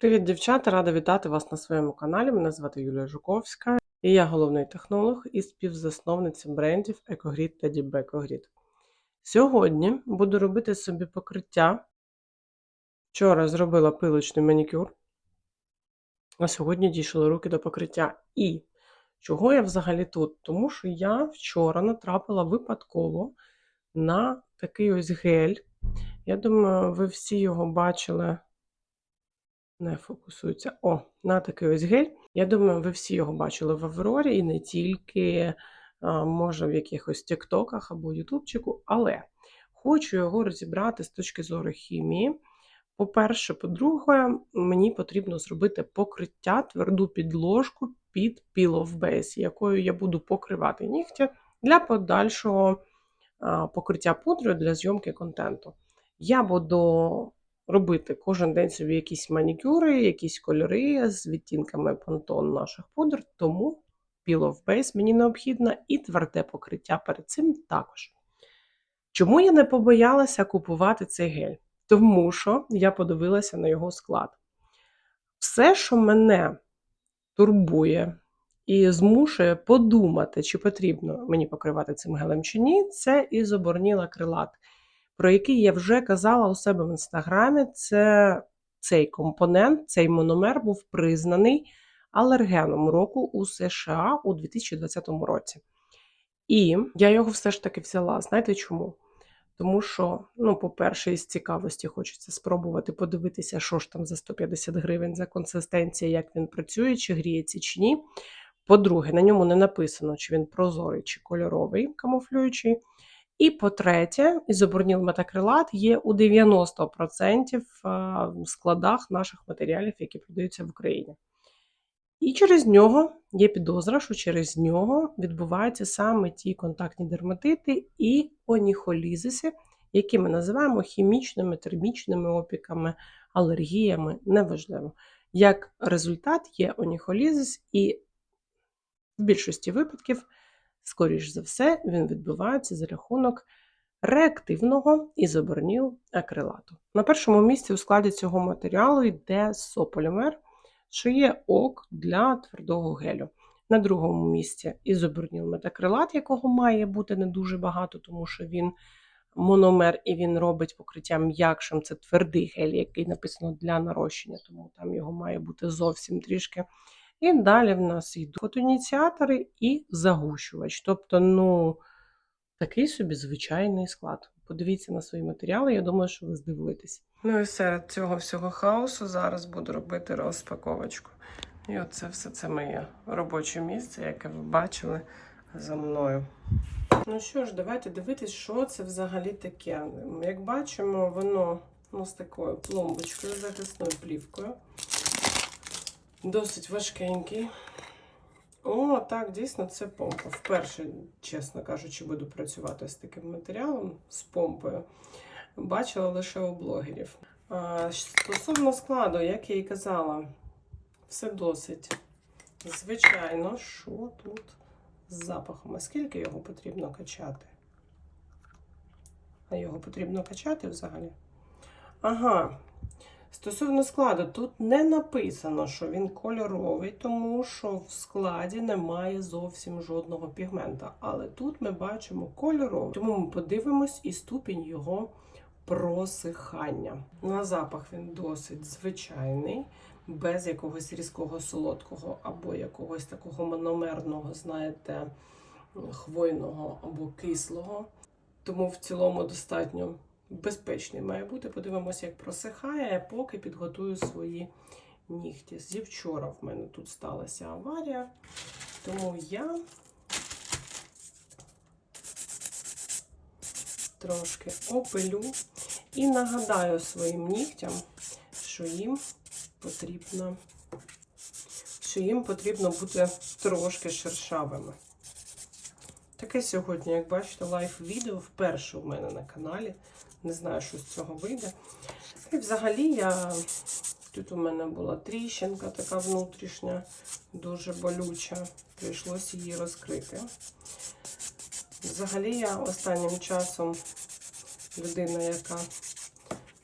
Привіт, дівчата! Рада вітати вас на своєму каналі. Мене звати Юлія Жуковська, і я головний технолог і співзасновниця брендів EcoGrid та DeepEcoGrid. Сьогодні буду робити собі покриття. Вчора зробила пилочний манікюр, а сьогодні дійшли руки до покриття. І чого я взагалі тут? Тому що я вчора натрапила випадково на такий ось гель. Я думаю, ви всі його бачили. Не фокусується. О, на такий ось гель. Я думаю, ви всі його бачили в Аврорі і не тільки, може, в якихось тіктоках або ютубчику, але хочу його розібрати з точки зору хімії. По-перше, по-друге, мені потрібно зробити покриття, тверду підложку під Base, якою я буду покривати нігті для подальшого покриття пудрою для зйомки контенту. Я буду робити кожен день собі якісь манікюри, якісь кольори з відтінками понтон наших пудр, тому of Base мені необхідно і тверде покриття перед цим також. Чому я не побоялася купувати цей гель? Тому що я подивилася на його склад. Все, що мене турбує і змушує подумати, чи потрібно мені покривати цим гелем чи ні, це ізоборніл акрилат про який я вже казала у себе в інстаграмі, це цей компонент, цей мономер був признаний алергеном року у США у 2020 році. І я його все ж таки взяла. Знаєте чому? Тому що, ну, по-перше, із цікавості хочеться спробувати подивитися, що ж там за 150 гривень за консистенція, як він працює, чи гріється, чи ні. По-друге, на ньому не написано, чи він прозорий, чи кольоровий камуфлюючий. І по-третє, ізоборніл метакрилат є у 90% в складах наших матеріалів, які продаються в Україні. І через нього є підозра, що через нього відбуваються саме ті контактні дерматити і оніхолізиси, які ми називаємо хімічними, термічними опіками, алергіями, неважливо. Як результат є оніхолізис, і в більшості випадків скоріш за все, він відбувається за рахунок реактивного ізоборніл акрилату. На першому місці у складі цього матеріалу йде сополімер, що є ок для твердого гелю. На другому місці ізоборніл метакрилат, якого має бути не дуже багато, тому що він мономер і він робить покриття м'якшим. Це твердий гель, який написано для нарощення, тому там його має бути зовсім трішки. І далі в нас йдуть фотоініціатори і загущувач. Тобто, ну, такий собі звичайний склад. Подивіться на свої матеріали, я думаю, що ви здивуєтесь. Ну і серед цього всього хаосу зараз буду робити розпаковочку. І оце все це моє робоче місце, яке ви бачили за мною. Ну що ж, давайте дивитись, що це взагалі таке. Як бачимо, воно ну, з такою пломбочкою, захисною плівкою. Досить важкенький. О, так, дійсно, це помпа. Вперше, чесно кажучи, буду працювати з таким матеріалом, з помпою. Бачила лише у блогерів. А, Стосовно складу, як я і казала, все досить. Звичайно, що тут з запахом? А скільки його потрібно качати? А його потрібно качати взагалі? Ага, Стосовно складу, тут не написано, що він кольоровий, тому що в складі немає зовсім жодного пігмента. Але тут ми бачимо кольоровий. Тому ми подивимось і ступінь його просихання. На запах він досить звичайний, без якогось різкого солодкого або якогось такого мономерного, знаєте, хвойного або кислого. Тому в цілому достатньо безпечний має бути. Подивимося, як просихає, а поки підготую свої нігті. Зі вчора в мене тут сталася аварія, тому я трошки опилю і нагадаю своїм нігтям, що їм потрібно, що їм потрібно бути трошки шершавими. Таке сьогодні, як бачите, лайф-відео вперше у мене на каналі. Не знаю, що з цього вийде. І взагалі я тут у мене була тріщинка така внутрішня, дуже болюча. Прийшлося її розкрити. Взагалі, я останнім часом людина, яка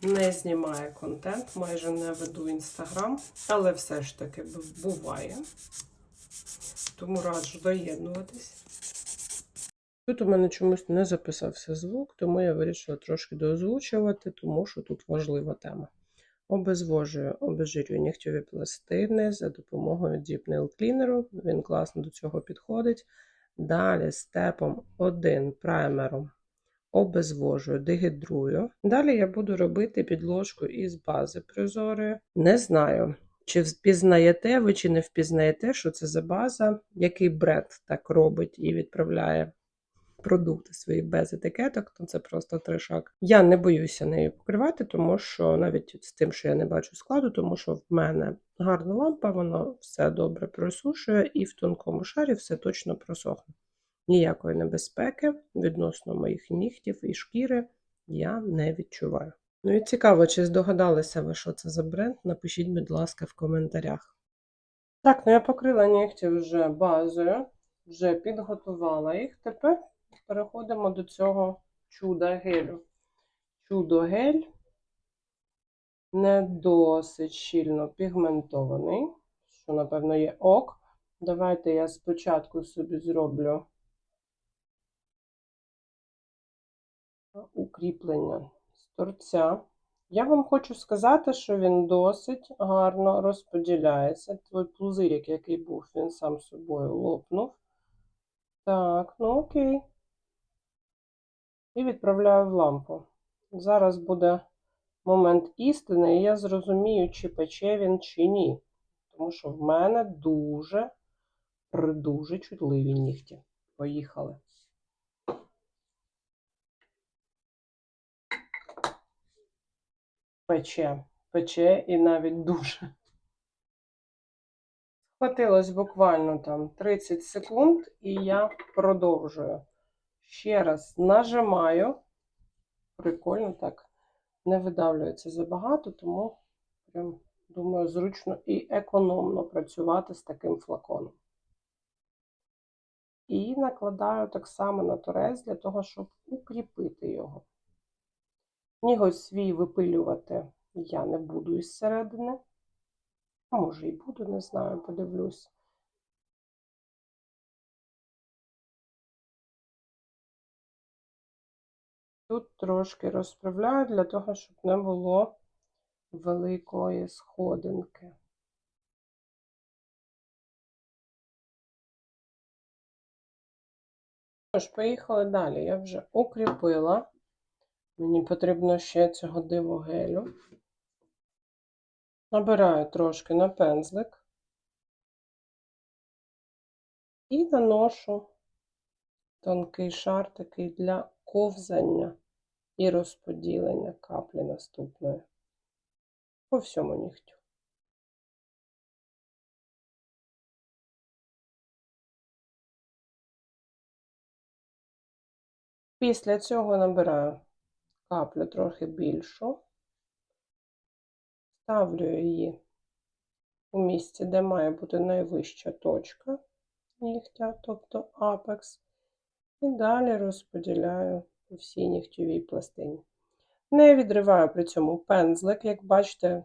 не знімає контент, майже не веду інстаграм, але все ж таки буває. Тому раджу доєднуватись. Тут у мене чомусь не записався звук, тому я вирішила трошки доозвучувати, тому що тут важлива тема. Обезвожую, обезжирюю нігтєві пластини за допомогою Deep Nail Cleaner. Він класно до цього підходить. Далі степом 1 праймером обезвожую, дегідрую. Далі я буду робити підложку із бази прозорої. Не знаю, чи впізнаєте ви, чи не впізнаєте, що це за база, який бренд так робить і відправляє продукти свої без етикеток, то це просто трешак. Я не боюся нею покривати, тому що навіть з тим, що я не бачу складу, тому що в мене гарна лампа, воно все добре просушує, і в тонкому шарі все точно просохне. Ніякої небезпеки відносно моїх нігтів і шкіри я не відчуваю. Ну і цікаво, чи здогадалися ви, що це за бренд? Напишіть, будь ласка, в коментарях. Так, ну я покрила нігті вже базою, вже підготувала їх. Тепер переходимо до цього чуда гелю. Чудо гель не досить щільно пігментований, що, напевно, є ок. Давайте я спочатку собі зроблю укріплення з торця. Я вам хочу сказати, що він досить гарно розподіляється. Той пузирик, який був, він сам собою лопнув. Так, ну окей. І відправляю в лампу. Зараз буде момент істини, і я зрозумію, чи пече він, чи ні. Тому що в мене дуже, дуже чутливі нігті. Поїхали. Пече, пече і навіть дуже. Хватилось буквально там 30 секунд, і я продовжую. Ще раз нажимаю. Прикольно так. Не видавлюється забагато, тому прям, думаю, зручно і економно працювати з таким флаконом. І накладаю так само на торез для того, щоб укріпити його. Ніготь свій випилювати я не буду із середини. А може і буду, не знаю, подивлюсь. Тут трошки розправляю для того, щоб не було великої сходинки. Тож, поїхали далі. Я вже укріпила. Мені потрібно ще цього дивогелю. Набираю трошки на пензлик і наношу тонкий шар такий для ковзання і розподілення каплі наступної. По всьому нігтю. Після цього набираю каплю трохи більшу, ставлю її у місці, де має бути найвища точка нігтя, тобто апекс, і далі розподіляю по всій нігтєвій пластині. Не відриваю при цьому пензлик, як бачите,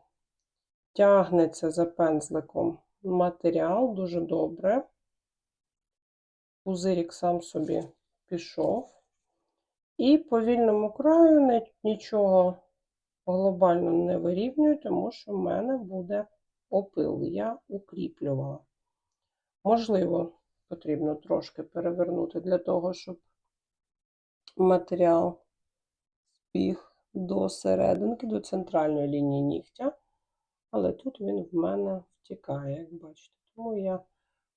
тягнеться за пензликом матеріал дуже добре. Пузирік сам собі пішов. І по вільному краю нічого глобально не вирівнюю, тому що в мене буде опил. Я укріплювала. Можливо, потрібно трошки перевернути для того, щоб матеріал спіг до серединки, до центральної лінії нігтя. Але тут він в мене втікає, як бачите. Тому я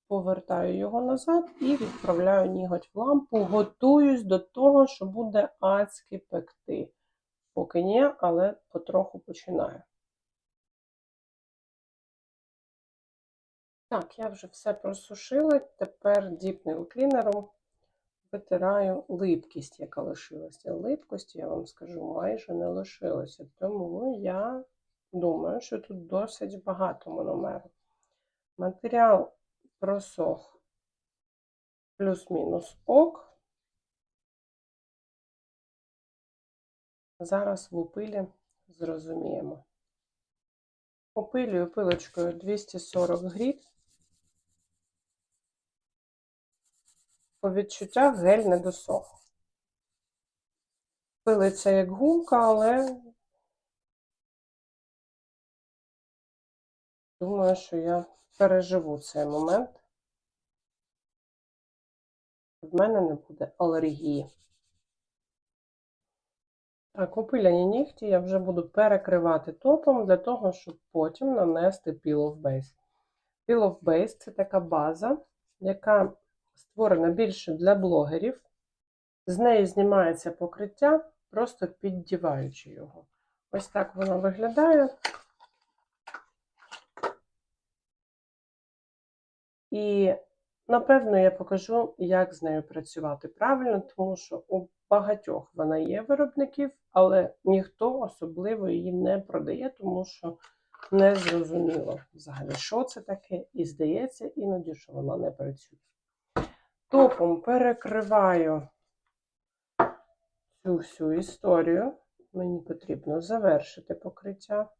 повертаю його назад і відправляю ніготь в лампу. Готуюсь до того, що буде адськи пекти. Поки ні, але потроху починаю. Так, я вже все просушила. Тепер діпним клінером витираю липкість, яка лишилася. Липкості, я вам скажу, майже не лишилося. Тому я думаю, що тут досить багато мономеру. Матеріал просох плюс-мінус ок. Зараз в опилі зрозуміємо. Опилюю пилочкою 240 гріт. По відчуттях гель не досох. Пилиться як гумка, але думаю, що я переживу цей момент. В мене не буде алергії. Так, опиляні нігті я вже буду перекривати топом для того, щоб потім нанести Peel of Base. Peel of Base це така база, яка створена більше для блогерів. З неї знімається покриття, просто піддіваючи його. Ось так вона виглядає. І, напевно, я покажу, як з нею працювати правильно, тому що у багатьох вона є виробників, але ніхто особливо її не продає, тому що не зрозуміло взагалі, що це таке, і здається іноді, що вона не працює. Топом перекриваю цю всю історію. Мені потрібно завершити покриття.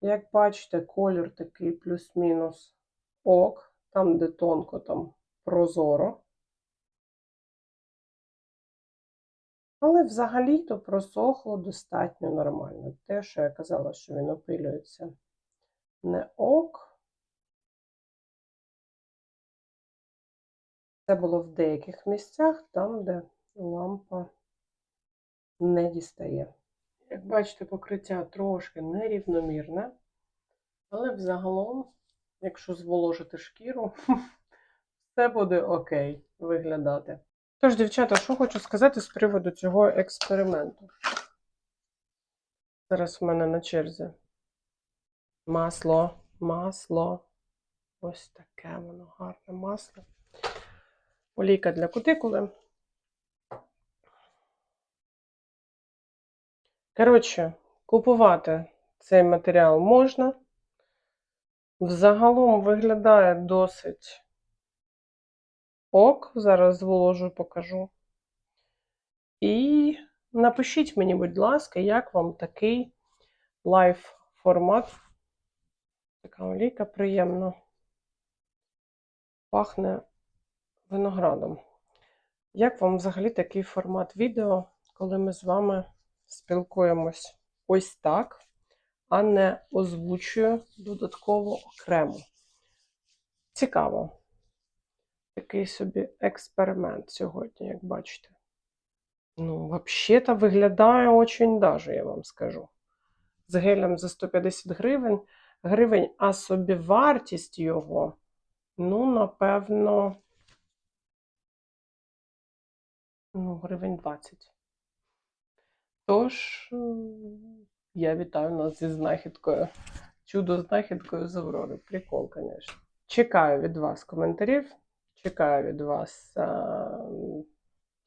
Як бачите, колір такий плюс-мінус ок, там, де тонко, там прозоро. Але взагалі-то просохло достатньо нормально. Те, що я казала, що він опилюється не ок. Це було в деяких місцях, там, де лампа не дістає. Як бачите, покриття трошки нерівномірне, але взагалом, якщо зволожити шкіру, все буде окей виглядати. Тож, дівчата, що хочу сказати з приводу цього експерименту. Зараз в мене на черзі масло, масло. Ось таке воно гарне масло. Олійка для кутикули. Коротше, купувати цей матеріал можна. Взагалом виглядає досить ок. Зараз зволожу, покажу. І напишіть мені, будь ласка, як вам такий лайв формат. Така олійка приємно. Пахне виноградом. Як вам взагалі такий формат відео, коли ми з вами спілкуємось ось так, а не озвучую додатково окремо? Цікаво. Такий собі експеримент сьогодні, як бачите. Ну, взагалі-то виглядає очень даже, я вам скажу. З гелем за 150 гривень, гривень, а собі вартість його, ну, напевно, ну, гривень 20. Тож, я вітаю нас зі знахідкою. Чудо знахідкою з Аврори. Прикол, звісно. Чекаю від вас коментарів. Чекаю від вас,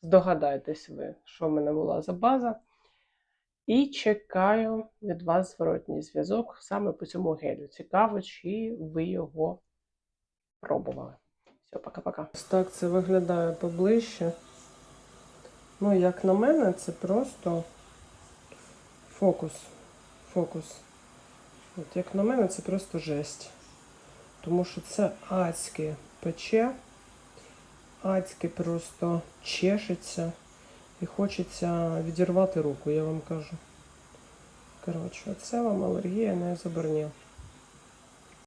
здогадайтесь ви, що в мене була за база. І чекаю від вас зворотній зв'язок саме по цьому гелю. Цікаво, чи ви його пробували. Все, пока-пока. Так це виглядає поближче. Ну, як на мене, це просто фокус. Фокус. От, як на мене, це просто жесть. Тому що це адське пече адськи просто чешеться і хочеться відірвати руку, я вам кажу. Коротше, це вам алергія не забороняє.